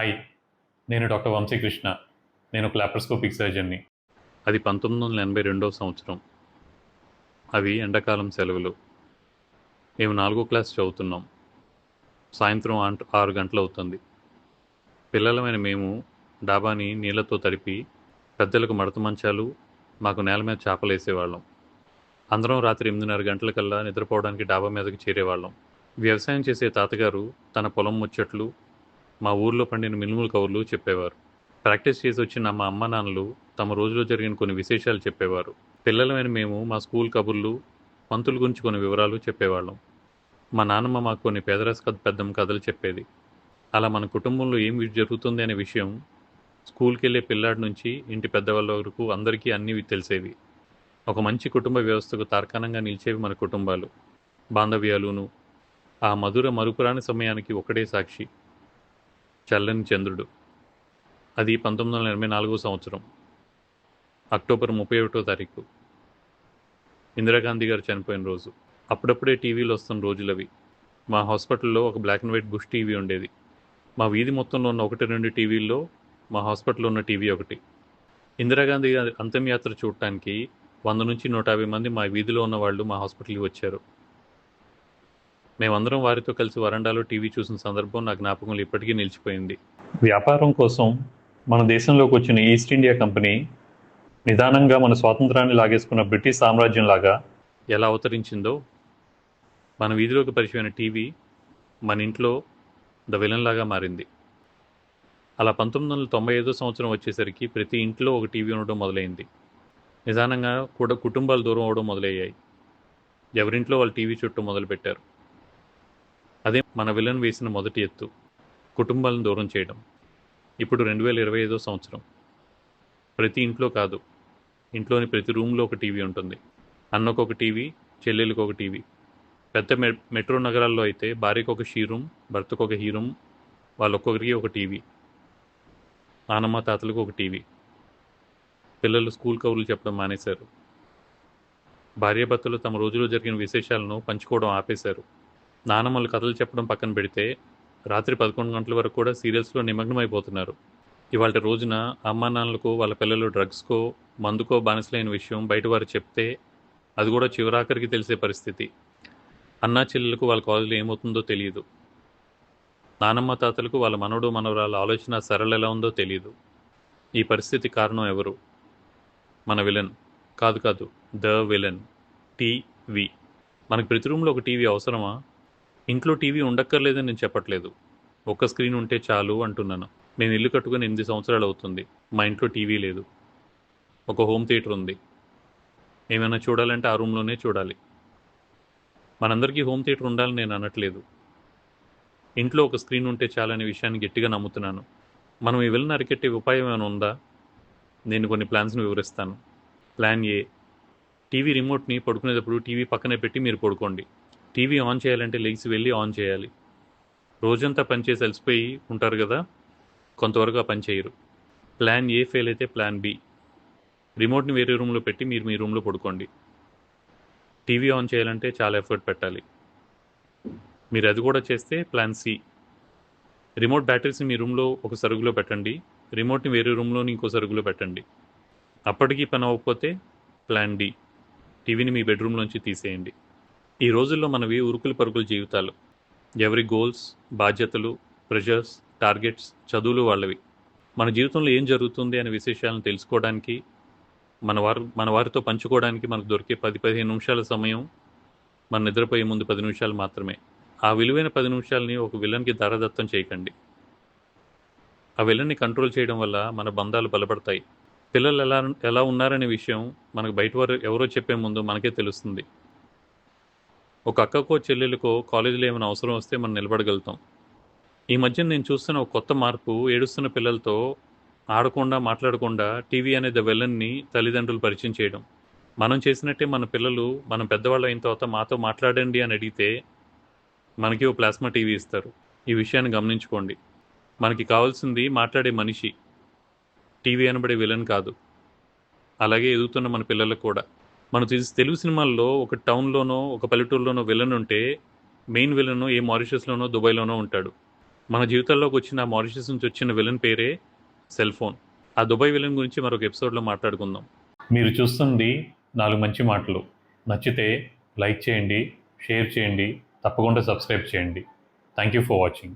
Hi నేను doctor Vamsikrishna. నేను ఒక లాప్రోస్కోపిక్ సర్జన్ని అది పంతొమ్మిది వందల ఎనభై రెండవ సంవత్సరం. అవి ఎండాకాలం సెలవులు. మేము నాలుగో క్లాస్ చదువుతున్నాం. సాయంత్రం ఆంట- ఆరు గంటలు అవుతుంది. పిల్లలమైన మేము డాబాని నీళ్ళతో తడిపి పెద్దలకు మడత మంచాలు మాకు నేల మీద చేపలు వేసేవాళ్ళం. అందరం రాత్రి ఎనిమిదిన్నర గంటలకల్లా నిద్రపోవడానికి డాబా మీదకి చేరేవాళ్ళం. వ్యవసాయం చేసే తాతగారు తన పొలం ముచ్చట్లు మా ఊర్లో పండిన మినుముల కవర్లు చెప్పేవారు. ప్రాక్టీస్ చేసి వచ్చిన మా అమ్మ నాన్నలు తమ రోజులో జరిగిన కొన్ని విశేషాలు చెప్పేవారు. పిల్లలమైన మేము మా స్కూల్ కబుర్లు పంతుల గురించి కొన్ని వివరాలు చెప్పేవాళ్ళం. మా నాన్నమ్మ మాకు కొన్ని పేదరస కథ పెద్దమ్మ కథలు చెప్పేది. అలా మన కుటుంబంలో ఏం జరుగుతుంది అనే విషయం స్కూల్కి వెళ్ళే పిల్లాడి నుంచి ఇంటి పెద్దవాళ్ళ వరకు అందరికీ అన్నీ తెలిసేవి. ఒక మంచి కుటుంబ వ్యవస్థకు తార్కాణంగా నిలిచేవి మన కుటుంబాలు. బాంధవ్యాలును ఆ మధుర మరుపురాని సమయానికి ఒకటే సాక్షి. చల్లని చంద్రుడు. అది పంతొమ్మిది వందల ఎనభై నాలుగో సంవత్సరం అక్టోబర్ ముప్పై ఒకటో తారీఖు. ఇందిరాగాంధీ గారు చనిపోయిన రోజు. అప్పుడప్పుడే టీవీలు వస్తున్న రోజులవి. మా హాస్పిటల్లో ఒక black and white Bush TV ఉండేది. మా వీధి మొత్తంలో ఉన్న ఒకటి రెండు టీవీల్లో మా హాస్పిటల్లో ఉన్న టీవీ ఒకటి. ఇందిరాగాంధీ గారి అంతిమయాత్ర చూడటానికి వంద నుంచి నూట యాభై మంది మా వీధిలో ఉన్న వాళ్ళు మా హాస్పిటల్కి వచ్చారు. మేమందరం వారితో కలిసి వరండాలో టీవీ చూసిన సందర్భం నా జ్ఞాపకంలో ఇప్పటికీ నిలిచిపోయింది. వ్యాపారం కోసం మన దేశంలోకి వచ్చిన ఈస్ట్ ఇండియా కంపెనీ నిదానంగా మన స్వాతంత్రాన్ని లాగేసుకున్న బ్రిటిష్ సామ్రాజ్యంలాగా ఎలా అవతరించిందో మన వీధిలోకి పరిచయమైన టీవీ మన ఇంట్లో ద విలన్లాగా మారింది. అలా పంతొమ్మిది వందల తొంభై ఐదో సంవత్సరం వచ్చేసరికి ప్రతి ఇంట్లో ఒక టీవీ ఉండడం మొదలైంది. నిదానంగా కూడా కుటుంబాలు దూరం అవడం మొదలయ్యాయి. ఎవరింట్లో వాళ్ళు టీవీ చుట్టూ మొదలుపెట్టారు. అదే మన విలన్ వేసిన మొదటి ఎత్తు కుటుంబాలను దూరం చేయడం. ఇప్పుడు రెండు వేల ఇరవై ఐదో సంవత్సరం. ప్రతి ఇంట్లో కాదు ఇంట్లోని ప్రతి రూమ్లో ఒక టీవీ ఉంటుంది. అన్నకు ఒక టీవీ చెల్లెలకు ఒక టీవీ. పెద్ద మె మెట్రో నగరాల్లో అయితే భార్యకు ఒక షీరూమ్ భర్తకు ఒక హీరూమ్ వాళ్ళొక్కొక్కరికి ఒక టీవీ. నానమ్మ తాతలకు ఒక టీవీ. పిల్లలు స్కూల్ కవులు చెప్పడం మానేశారు. భార్యాభర్తలు తమ రోజులో జరిగిన విశేషాలను పంచుకోవడం ఆపేశారు. నానమ్మలు కథలు చెప్పడం పక్కన పెడితే రాత్రి పదకొండు గంటల వరకు కూడా సీరియల్స్లో నిమగ్నమైపోతున్నారు. ఇవాళ రోజున అమ్మా నాన్నలకు వాళ్ళ పిల్లలు డ్రగ్స్కో మందుకో బానిసలైన విషయం బయట వారు చెప్తే అది కూడా చివరాఖరికి తెలిసే పరిస్థితి. అన్నా చెల్లెలకు వాళ్ళ కాలేజీలో ఏమవుతుందో తెలియదు నానమ్మ తాతలకు వాళ్ళ మనవడు మనవరాల ఆలోచన సరళ ఎలా ఉందో తెలియదు ఈ పరిస్థితి కారణం ఎవరు? మన విలన్. కాదు కాదు ద విలన్. టీవీ. మనకు ప్రతి రూమ్లో ఒక టీవీ అవసరమా? ఇంట్లో టీవీ ఉండక్కర్లేదని నేను చెప్పట్లేదు. ఒక్క స్క్రీన్ ఉంటే చాలు అంటున్నాను. నేను ఇల్లు కట్టుకుని ఎనిమిది సంవత్సరాలు అవుతుంది. మా ఇంట్లో టీవీ లేదు. ఒక హోమ్ థియేటర్ ఉంది. ఏమైనా చూడాలంటే ఆ రూమ్లోనే చూడాలి. మనందరికీ హోమ్ థియేటర్ ఉండాలని నేను అనట్లేదు. ఇంట్లో ఒక స్క్రీన్ ఉంటే చాలనే విషయాన్ని గట్టిగా నమ్ముతున్నాను. మనం ఈ వెళ్ళిన అరికెట్టే ఉపాయం ఏమైనా ఉందా? నేను కొన్ని ప్లాన్స్ని వివరిస్తాను. Plan A. టీవీ రిమోట్ని పడుకునేటప్పుడు టీవీ పక్కనే పెట్టి మీరు పడుకోండి. టీవీ ఆన్ చేయాలంటే లెగ్స్ వెళ్ళి ఆన్ చేయాలి. రోజంతా పనిచేసి అలసిపోయి ఉంటారు కదా కొంతవరకు ఆ పని చేయరు. ప్లాన్ ఏ ఫెయిల్ అయితే ప్లాన్ బి. రిమోట్ని వేరే రూమ్లో పెట్టి మీరు మీ రూమ్లో పడుకోండి. టీవీ ఆన్ చేయాలంటే చాలా ఎఫర్ట్ పెట్టాలి. మీరు అది కూడా చేస్తే ప్లాన్ సి. రిమోట్ బ్యాటరీస్ని మీ రూమ్లో ఒక సరుగులో పెట్టండి. రిమోట్ని వేరే రూమ్లోని ఇంకో సరుగులో పెట్టండి. అప్పటికీ పని అవ్వకపోతే ప్లాన్ డి. టీవీని మీ బెడ్రూమ్లోంచి తీసేయండి. ఈ రోజుల్లో మనవి ఉరుకులు పరుగుల జీవితాలు. ఎవరి గోల్స్ బాధ్యతలు ప్రెషర్స్ టార్గెట్స్ చదువులు వాళ్ళవి. మన జీవితంలో ఏం జరుగుతుంది అనే విశేషాలను తెలుసుకోవడానికి మన వారు మన వారితో పంచుకోవడానికి మనకు దొరికే పది పదిహేను నిమిషాల సమయం మన నిద్రపోయే ముందు పది నిమిషాలు మాత్రమే. ఆ విలువైన పది నిమిషాలని ఒక విలన్కి దారదత్తం చేయకండి. ఆ విలన్ని కంట్రోల్ చేయడం వల్ల మన బంధాలు బలపడతాయి. పిల్లలు ఎలా ఎలా ఉన్నారనే విషయం మనకు బయట వారు ఎవరో చెప్పే ముందు మనకే తెలుస్తుంది. ఒక అక్కకో చెల్లెలకో కాలేజీలో ఏమైనా అవసరం వస్తే మనం నిలబడగలుగుతాం. ఈ మధ్య నేను చూస్తున్న ఒక కొత్త మార్పు ఏడుస్తున్న పిల్లలతో ఆడకుండా మాట్లాడకుండా టీవీ అనే ద విలన్ని తల్లిదండ్రులు పరిచయం చేయడం. మనం చేసినట్టే మన పిల్లలు మనం పెద్దవాళ్ళు అయిన తర్వాత మాతో మాట్లాడండి అని అడిగితే మనకి ఓ ప్లాస్మా టీవీ ఇస్తారు. ఈ విషయాన్ని గమనించుకోండి. మనకి కావాల్సింది మాట్లాడే మనిషి. టీవీ అనబడే విలన్ కాదు. అలాగే ఎదుగుతున్న మన పిల్లలకు కూడా. మనం తెలుగు సినిమాల్లో ఒక టౌన్లోనో ఒక పల్లెటూరులోనో విలన్ ఉంటే మెయిన్ విలన్ ఏ మారిషస్లోనో దుబాయ్లోనో ఉంటాడు. మన జీవితాల్లోకి వచ్చిన మారిషస్ నుంచి వచ్చిన విలన్ పేరే సెల్ ఫోన్ ఆ దుబాయ్ విలన్ గురించి మరొక ఎపిసోడ్లో మాట్లాడుకుందాం. మీరు చూస్తుంది నాలుగు మంచి మాటలు. నచ్చితే లైక్ చేయండి షేర్ చేయండి తప్పకుండా సబ్స్క్రైబ్ చేయండి. Thank you for watching